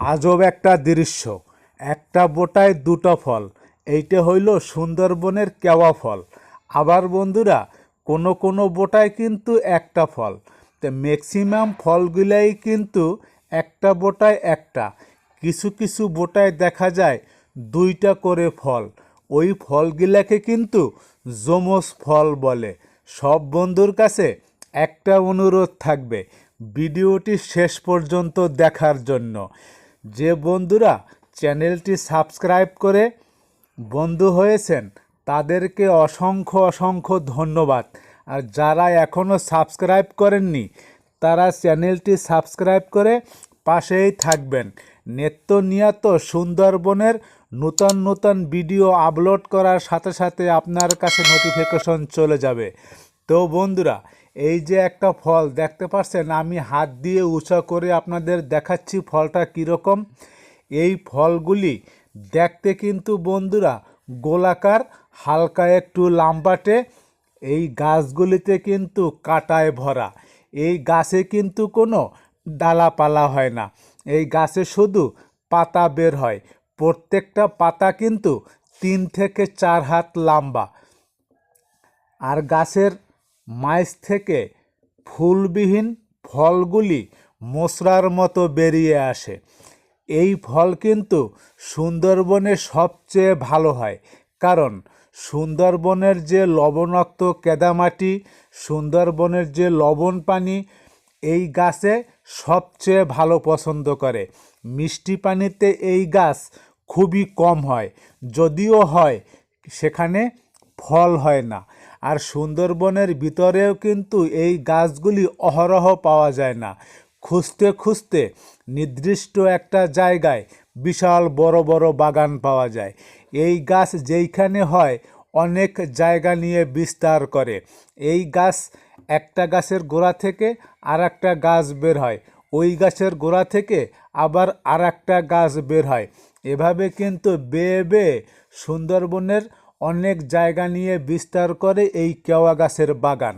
আজব একটা দৃশ্য। একটা বোটায় দুটো ফল, এইটা হইল সুন্দরবনের কেওয়া ফল। আবার বন্ধুরা, কোনো কোনো বোটায় কিন্তু একটা ফল। তো ম্যাক্সিমাম ফলগুলাই কিন্তু একটা বোটায় একটা। কিছু কিছু বোটায় দেখা যায় দুইটা করে ফল। ওই ফলগুলাকে কিন্তু জমস ফল বলে। সব বন্ধুর কাছে একটা অনুরোধ থাকবে, ভিডিওটি শেষ পর্যন্ত দেখার জন্য। যে বন্ধুরা চ্যানেলটি সাবস্ক্রাইব করে বন্ধু হয়েছেন, তাদেরকে অসংখ্য অসংখ্য ধন্যবাদ। আর যারা এখনও সাবস্ক্রাইব করেননি, তারা চ্যানেলটি সাবস্ক্রাইব করে পাশেই থাকবেন। নিত্য নিয়ত সুন্দরবনের নূতন নূতন ভিডিও আপলোড করার সাথে সাথে আপনার কাছে নোটিফিকেশন চলে যাবে। তো বন্ধুরা, এই যে একটা ফল, দেখতে পাচ্ছেন আমি হাত দিয়ে উঁচা করে আপনাদের দেখাচ্ছি ফলটা কীরকম। এই ফলগুলি দেখতে কিন্তু বন্ধুরা গোলাকার, হালকা একটু লাম্বাটে। এই গাছগুলিতে কিন্তু কাটায় ভরা। এই গাছে কিন্তু কোনো ডালাপালা হয় না। এই গাছে শুধু পাতা বের হয়। প্রত্যেকটা পাতা কিন্তু তিন থেকে চার হাত লম্বা। আর গাছের মাইজ থেকে ফুলবিহীন ফলগুলি মশরার মতো বেরিয়ে আসে। এই ফল কিন্তু সুন্দরবনে সবচেয়ে ভালো হয়, কারণ সুন্দরবনের যে লবণাক্ত কেদামাটি, সুন্দরবনের যে লবণ পানি, এই গাছে সবচেয়ে ভালো পছন্দ করে। মিষ্টি পানিতে এই গাছ খুবই কম হয়, যদিও হয়, সেখানে ফল হয় না। আর সুন্দরবনের ভিতরেও কিন্তু এই গাছগুলি অহরহ পাওয়া যায় না। খুঁজতে খুঁজতে নির্দিষ্ট একটা জায়গায় বিশাল বড় বড় বাগান পাওয়া যায়। এই গাছ যেইখানে হয়, অনেক জায়গা নিয়ে বিস্তার করে। এই গাছ একটা গাছের গোড়া থেকে আর একটা গাছ বের হয়। ওই গাছের গোড়া থেকে আবার আর একটা গাছ বের হয়। এভাবে কিন্তু বেয়ে বেয়ে সুন্দরবনের অনেক জায়গা নিয়ে বিস্তার করে এই কেওয়া গাছের বাগান।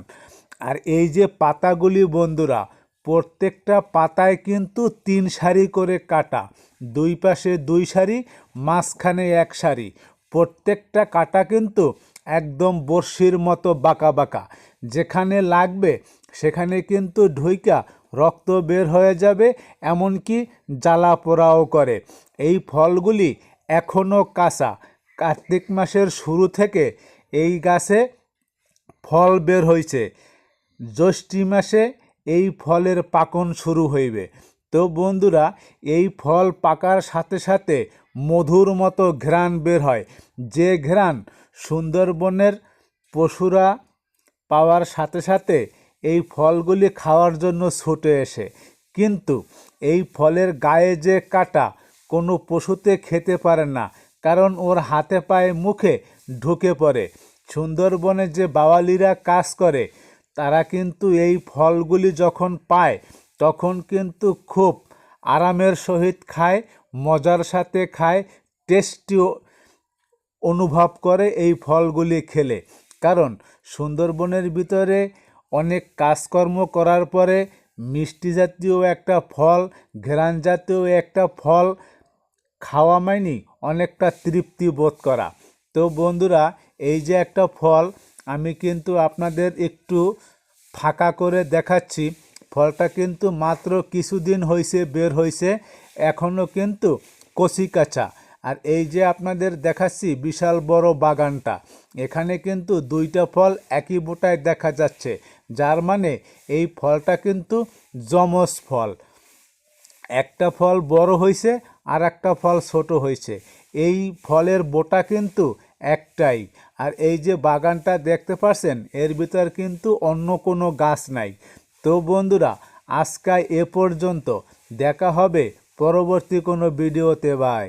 আর এই যে পাতাগুলি বন্ধুরা, প্রত্যেকটা পাতায় কিন্তু তিন সারি করে কাটা। দুই পাশে দুই সারি, মাঝখানে এক সারি। প্রত্যেকটা কাটা কিন্তু একদম বর্ষির মতো বাঁকা বাঁকা। যেখানে লাগবে, সেখানে কিন্তু ঢুইকা রক্ত বের হয়ে যাবে, এমনকি জ্বালা পোড়াও করে। এই ফলগুলি এখনও কাঁচা। কার্তিক মাসের শুরু থেকে এই গাছে ফল বের হয়েছে জ্যৈষ্ঠী মাসে এই ফলের পাকন শুরু হইবে। তো বন্ধুরা, এই ফল পাকার সাথে সাথে মধুর মতো ঘ্রাণ বের হয়। যে ঘ্রাণ সুন্দরবনের পশুরা পাওয়ার সাথে সাথে এই ফলগুলি খাওয়ার জন্য ছুটে এসে। কিন্তু এই ফলের গায়ে যে কাটা কোনো পশুতে খেতে পারে না। কারণ ওর হাতে পায়ে মুখে ঢুকে পড়ে। সুন্দরবনে যে বাওয়ালিরা কাজ করে, তারা কিন্তু এই ফলগুলি যখন পায়, তখন কিন্তু খুব আরামের সহিত খায়, মজার সাথে খায় টেস্টি অনুভব করে এই ফলগুলি খেলে। কারণ সুন্দরবনের ভিতরে অনেক কাজকর্ম করার পরে মিষ্টি জাতীয় একটা ফল ঘেরান জাতীয় একটা ফল খাওয়া মাইনি, অনেকটা তৃপ্তি বোধ করা। তো বন্ধুরা, এই যে একটা ফল, আমি কিন্তু আপনাদের একটু ফাঁকা করে দেখাচ্ছি। ফলটা কিন্তু মাত্র কিছুদিন হয়েছে বের হয়েছে এখনও কিন্তু কচি কাঁচা। আর এই যে আপনাদের দেখাচ্ছি, বিশাল বড় বাগানটা, এখানে কিন্তু দুইটা ফল একই বোটায় দেখা যাচ্ছে। যার মানে এই ফলটা কিন্তু জমস ফল। একটা ফল বড় হয়েছে আর একটা ফল ছোট হয়েছে। এই ফলের বোটা কিন্তু একটাই। আর এই যে বাগানটা দেখতে পাচ্ছেন এর ভিতর কিন্তু অন্য কোনো গাছ নাই। তো বন্ধুরা, আজকাল এ পর্যন্ত দেখা হবে পরবর্তী কোনো ভিডিওতে। বাই।